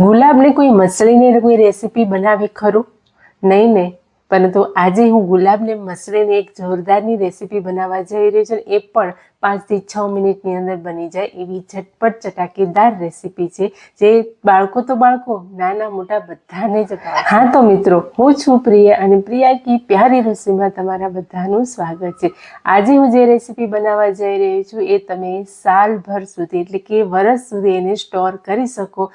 ગુલાબને કોઈ મસળીને કોઈ રેસીપી બનાવી ખરું? નહીં ને પરંતુ આજે હું ગુલાબને મસળીને એક જોરદારની રેસીપી બનાવવા જઈ રહી છું એ પણ પાંચથી છ મિનિટની અંદર બની જાય એવી ઝટપટ ચટાકેદાર રેસીપી છે. જે બાળકો તો બાળકો, નાના મોટા બધાને જ હા તો મિત્રો, હું છું પ્રિયા અને પ્રિયા કી પ્યારી રસોઈમાં તમારા બધાનું સ્વાગત છે. આજે હું જે રેસીપી બનાવવા જઈ રહી છું એ તમે સાલભર સુધી એટલે કે વરસ સુધી એને સ્ટોર કરી શકો.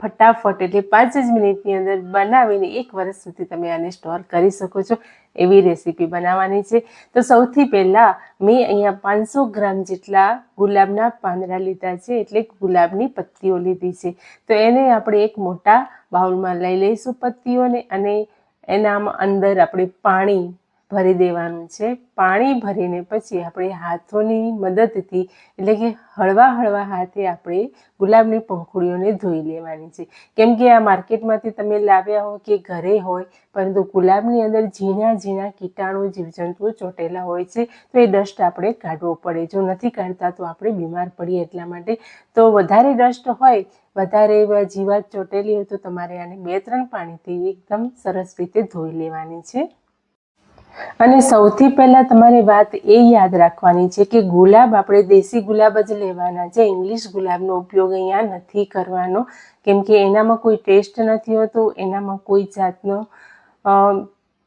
ફટાફટ, એટલે પાંચ જ મિનિટની અંદર બનાવીને એક વર્ષ સુધી તમે આને સ્ટોર કરી શકો છો એવી રેસીપી બનાવવાની છે. તો સૌથી પહેલાં મેં અહીંયા પાંચસો ગ્રામ જેટલા ગુલાબના પાંદડા લીધા છે, એટલે ગુલાબની પત્તીઓ લીધી છે. તો એને આપણે એક મોટા બાઉલમાં લઈ લઈશું પત્તીઓને અને એનામાં અંદર આપણે પાણી ભરી દેવાનું છે. પાણી ભરીને પછી આપણે હાથોની મદદથી, એટલે કે હળવા હળવા હાથે આપણે ગુલાબની પંખુડીઓને ધોઈ લેવાની છે. કેમ કે આ માર્કેટમાંથી તમે લાવ્યા હો કે ઘરે હોય, પરંતુ ગુલાબની અંદર ઝીણા ઝીણા કીટાણુ, જીવજંતુઓ ચોટેલા હોય છે, તો એ ડસ્ટ આપણે કાઢવો પડે. જો નથી કાઢતા તો આપણે બીમાર પડીએ એટલા માટે. તો વધારે ડસ્ટ હોય, વધારે જીવાત ચોટેલી હોય તો તમારે આને બે ત્રણ પાણીથી એકદમ સરસ રીતે ધોઈ લેવાની છે. અને સૌથી પહેલાં તમારે વાત એ યાદ રાખવાની છે કે ગુલાબ આપણે દેશી ગુલાબ જ લેવાના છે. ઇંગ્લિશ ગુલાબનો ઉપયોગ અહીંયા નથી કરવાનો. કેમ કે એનામાં કોઈ ટેસ્ટ નથી હોતો, એનામાં કોઈ જાતનો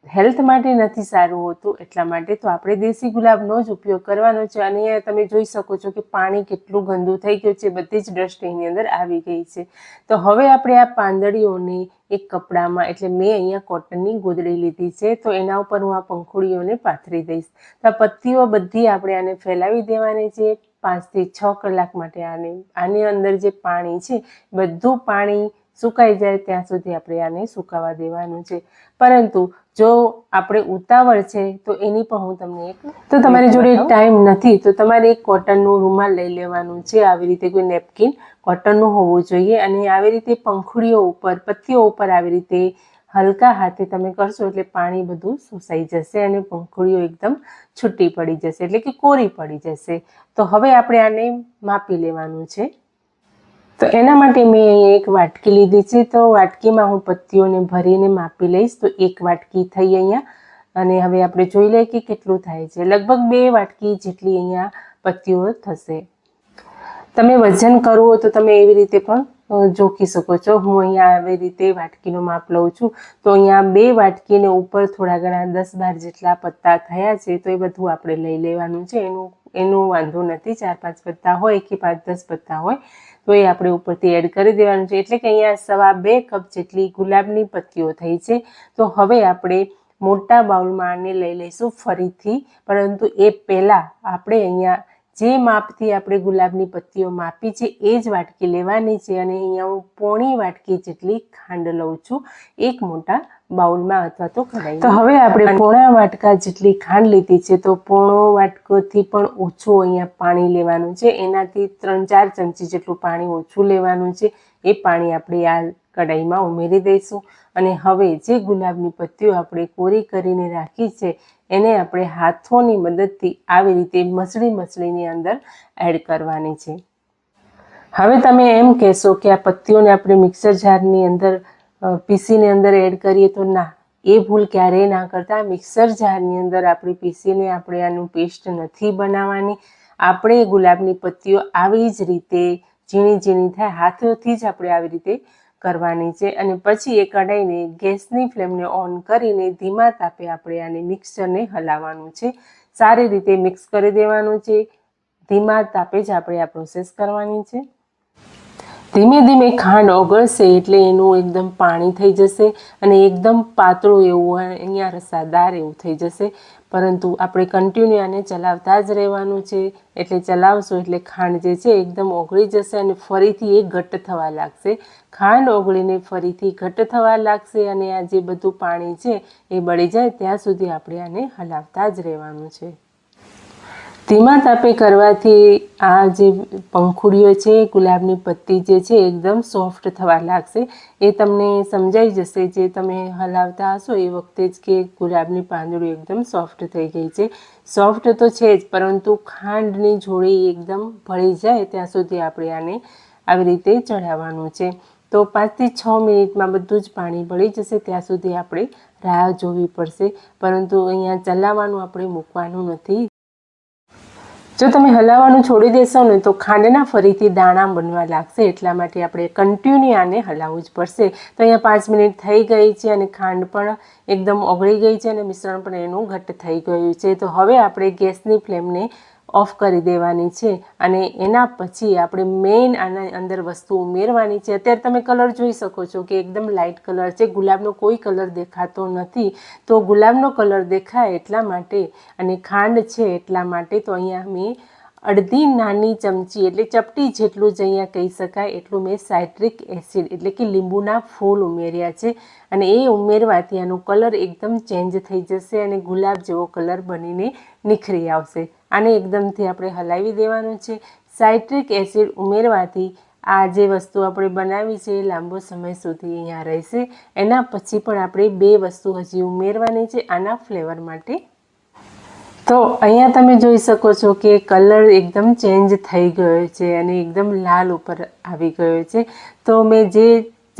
હેલ્થ માટે નથી સારું હોતું, એટલા માટે તો આપણે દેશી ગુલાબનો જ ઉપયોગ કરવાનો છે. અને અહીંયા તમે જોઈ શકો છો કે પાણી કેટલું ગંદુ થઈ ગયું છે, બધી જ ડસ્ટ એની અંદર આવી ગઈ છે. તો હવે આપણે આ પાંદડીઓને એક કપડામાં, એટલે મેં અહીંયા કોટનની ગોદડી લીધી છે, તો એના ઉપર હું આ પંખુડીઓને પાથરી દઈશ. તો આ પત્તીઓ બધી આપણે આને ફેલાવી દેવાની છે, પાંચથી છ કલાક માટે આને, આની અંદર જે પાણી છે, બધું પાણી સુકાઈ જાય ત્યાં સુધી આપણે આને સુકાવા દેવાનું છે. પરંતુ જો આપણે ઉતાવળ છે તો એની પણ હું તમને એક તો તમારી જોડે ટાઈમ નથી તો તમારે એક કોટનનું રૂમાલ લઈ લેવાનું છે. આવી રીતે કોઈ નેપકિન કોટનનું હોવું જોઈએ અને આવી રીતે પંખુડીઓ ઉપર પત્તીઓ ઉપર આવી રીતે હલકા હાથે તમે કરશો એટલે પાણી બધું શોષાઈ જશે અને પંખુડીઓ એકદમ છૂટી પડી જશે એટલે કે કોરી પડી જશે. તો હવે આપણે આને માપી લેવાનું છે. તો એના માટે મેં એક વાટકી લીધી છે. તો વાટકીમાં હું પત્તીઓને ભરીને માપી લઈશ. તો એક વાટકી થઈ અહીંયા. અને હવે આપણે જોઈ લઈએ કે કેટલું થાય છે. લગભગ બે વાટકી જેટલી અહીંયા પત્તીઓ થશે. તમે વજન કરવો તો તમે એવી રીતે પણ જોખી શકો છો. હું અહીંયા આવી રીતે વાટકીનું માપ લઉં છું. તો અહીંયા બે વાટકીને ઉપર થોડા ઘણા દસ બાર જેટલા પત્તા થયા છે, તો એ બધું આપણે લઈ લેવાનું છે. એનું એનું વાંધો નથી. ચાર પાંચ પત્તા હોય કે પાંચ દસ પત્તા હોય, તો એ આપણે ઉપરથી એડ કરી દેવાનું છે. એટલે કે અહીંયા સવા બે કપ જેટલી ગુલાબની પત્તીઓ થઈ છે. તો હવે આપણે મોટા બાઉલમાં આને લઈ લઈશું ફરીથી. પરંતુ એ પહેલાં આપણે અહીંયા જે માપથી આપણે ગુલાબની પત્તીઓ માપી છે એ જ વાટકી લેવાની છે અને અહીંયા હું પોણી વાટકી જેટલી ખાંડ લઉં છું એક મોટા બાઉલમાં અથવા તો કઢાઈ તો હવે આપણે પોણા વાટકા જેટલી ખાંડ લીધી છે તો પોણો વાટકોથી પણ ઓછું અહીંયા પાણી લેવાનું છે. એનાથી ત્રણ ચાર ચમચી જેટલું પાણી ઓછું લેવાનું છે. એ પાણી આપણે આ કઢાઈમાં ઉમેરી દઈશું. અને હવે જે ગુલાબની પત્તીઓ આપણે કોરી કરીને રાખી છે, એને આપણે હાથોની મદદથી આવી રીતે મસળી મસળીની અંદર એડ કરવાની છે. હવે તમે એમ કહેશો કે આ પત્તીઓને આપણે મિક્સર જારની અંદર પીસીને અંદર એડ કરીએ તો ના, એ ભૂલ ક્યારેય ના કરતા. મિક્સર જારની અંદર આપણે પીસીને આપણે આનું પેસ્ટ નથી બનાવવાની. આપણે ગુલાબની પત્તીઓ આવી જ રીતે ઝીણી ઝીણી થાય, હાથોથી જ આપણે આવી રીતે કરવાની છે અને પછી એ કઢાઈને ગેસની ફ્લેમને ઓન કરીને ધીમા તાપે આપણે આને મિક્સરને હલાવવાનું છે. સારી રીતે મિક્સ કરી દેવાનું છે. ધીમા તાપે જ આપણે આ પ્રોસેસ કરવાની છે. ધીમે ધીમે ખાંડ ઓગળશે એટલે એનું એકદમ પાણી થઈ જશે અને એકદમ પાતળું એવું અહીંયા રસાદાર એવું થઈ જશે. પરંતુ આપણે કન્ટિન્યુ આને ચલાવતા જ રહેવાનું છે. એટલે ચલાવશો એટલે ખાંડ જે છે એકદમ ઓગળી જશે અને ફરીથી એ ઘટ્ટ થવા લાગશે. ખાંડ ઓગળીને ફરીથી ઘટ્ટ થવા લાગશે અને આ જે બધું પાણી છે એ બળી જાય, ત્યાં સુધી આપણે આને હલાવતા જ રહેવાનું છે. ધીમા તાપે કરવાથી આ જે પંખુડીઓ છે, ગુલાબની પત્તી જે છે, એકદમ સોફ્ટ થવા લાગશે. એ તમને સમજાઈ જશે જે તમે હલાવતા હશો એ વખતે જ કે ગુલાબની પાંદડી એકદમ સોફ્ટ થઈ ગઈ છે. સોફ્ટ તો છે જ, પરંતુ ખાંડની જોડી એકદમ ભળી જાય ત્યાં સુધી આપણે આને આવી રીતે ચઢાવવાનું છે. તો પાંચથી છ મિનિટમાં બધું જ પાણી ભળી જશે, ત્યાં સુધી આપણે રાહ જોવી પડશે. પરંતુ અહીંયા ચલાવવાનું આપણે મૂકવાનું નથી. જો તમે હલાવવાનું છોડી દેશો ને, તો ખાંડના ફરીથી દાણા બનવા લાગશે. એટલા માટે આપણે કન્ટિન્યુ આને હલાવવું જ પડશે. તો અહીંયા પાંચ મિનિટ થઈ ગઈ છે અને ખાંડ પણ એકદમ ઓગળી ગઈ છે અને મિશ્રણ પણ એનું ઘટ્ટ થઈ ગયું છે. તો હવે આપણે ગેસની ફ્લેમને ઓફ કરી દેવાની છે અને એના પછી આપણે મેઇન આના અંદર વસ્તુ ઉમેરવાની છે. અત્યારે તમે કલર જોઈ શકો છો કે એકદમ લાઇટ કલર છે. ગુલાબનો કોઈ કલર દેખાતો નથી. તો ગુલાબનો કલર દેખાય એટલા માટે અને ખાંડ છે એટલા માટે તો અહીંયા મેં અડધી નાની ચમચી એટલે ચપટી જેટલું જ અહીંયા કહી શકાય એટલું મેં સાઇટ્રિક એસિડ એટલે કે લીંબુના ફૂલ ઉમેર્યા છે. અને એ ઉમેરવાથી આનો કલર એકદમ ચેન્જ થઈ જશે અને ગુલાબ જેવો કલર બનીને નીખરી આવશે. આને એકદમથી આપણે હલાવી દેવાનું છે. સાઇટ્રિક એસિડ ઉમેરવાથી આ જે વસ્તુ આપણે બનાવી છે એ લાંબો સમય સુધી અહીંયા રહેશે. એના પછી પણ આપણે બે વસ્તુ હજી ઉમેરવાની છે આના ફ્લેવર માટે. તો અહીંયા તમે જોઈ શકો છો કે કલર એકદમ ચેન્જ થઈ ગયો છે અને એકદમ લાલ ઉપર આવી ગયો છે. તો મેં જે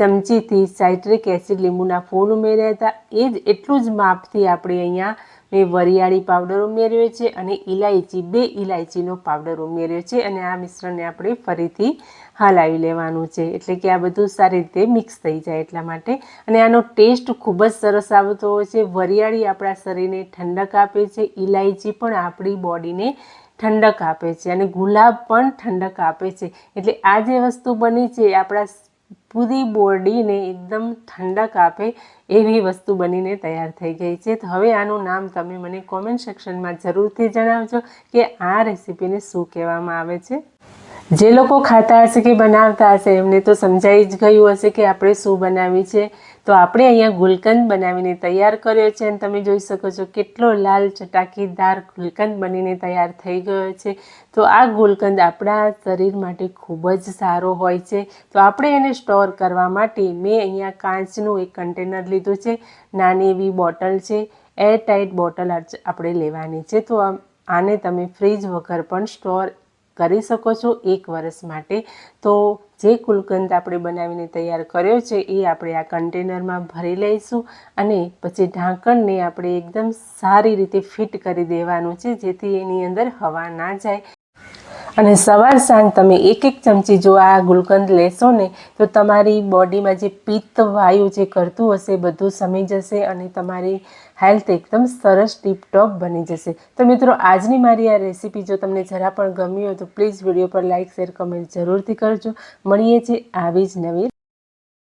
ચમચીથી સાઇટ્રિક એસિડ લીંબુના ફૂલ ઉમેર્યા હતા, એ જ એટલું જ માપથી આપણે અહીંયા મેં વરિયાળી પાવડર ઉમેર્યો છે અને ઇલાયચી બે ઇલાયચીનો પાવડર ઉમેર્યો છે અને આ મિશ્રણને આપણે ફરીથી હલાવી લેવાનું છે. એટલે કે આ બધું સારી રીતે મિક્સ થઈ જાય એટલા માટે. અને આનો ટેસ્ટ ખૂબ જ સરસ આવતો હોય છે. વરિયાળી આપણા શરીરને ઠંડક આપે છે. ઇલાયચી પણ આપણી બોડીને ઠંડક આપે છે અને ગુલાબ પણ ઠંડક આપે છે. એટલે આ જે વસ્તુ બની છે આપણા પૂરી બોડીને એકદમ ઠંડક આપે એવી વસ્તુ બનીને તૈયાર થઈ ગઈ છે. તો હવે આનું નામ તમે મને કોમેન્ટ સેક્શનમાં જરૂરથી જણાવજો કે આ રેસીપીને શું કહેવામાં આવે છે. જે લોકો ખાતા હશે કે બનાવતા હશે, એમને તો સમજાઈ જ ગયું હશે કે આપણે શું બનાવી છે. તો આપણે અહીંયા ગુલકંદ બનાવીને તૈયાર કર્યો છે અને તમે જોઈ શકો છો કેટલો લાલ ચટાકીદાર ગુલકંદ બનીને તૈયાર થઈ ગયો છે. તો આ ગુલકંદ આપણા શરીર માટે ખૂબ જ સારો હોય છે. તો આપણે એને સ્ટોર કરવા માટે મેં અહીંયા કાચનું એક કન્ટેનર લીધું છે. નાની એવી બોટલ છે. એર ટાઈટ બોટલ આપણે લેવાની છે. તો આને તમે ફ્રીજ વગર પણ સ્ટોર કરી શકો છો એક વર્ષ માટે. તો જે કુલકંદ આપણે બનાવીને તૈયાર કર્યો છે, એ આપણે આ કન્ટેનરમાં ભરી લઈશું અને પછી ઢાંકણને આપણે એકદમ સારી રીતે ફિટ કરી દેવાનું છે, જેથી એની અંદર હવા ના જાય. અને સવાર સાંજ તમે એક એક ચમચી જો આ ગુલકંદ લેશો ને, તો તમારી બોડીમાં જે પિત્ત વાયુ જે કરતું હશે, બધું સમી જશે અને તમારી હેલ્થ એકદમ સરસ ટીપટોપ બની જશે. તો મિત્રો, આજની મારી આ રેસીપી જો તમને જરા પણ ગમી હોય તો પ્લીઝ વીડિયો પર લાઇક શેર, કમેન્ટ જરૂરથી કરજો. મળીએ છીએ આવી જ નવી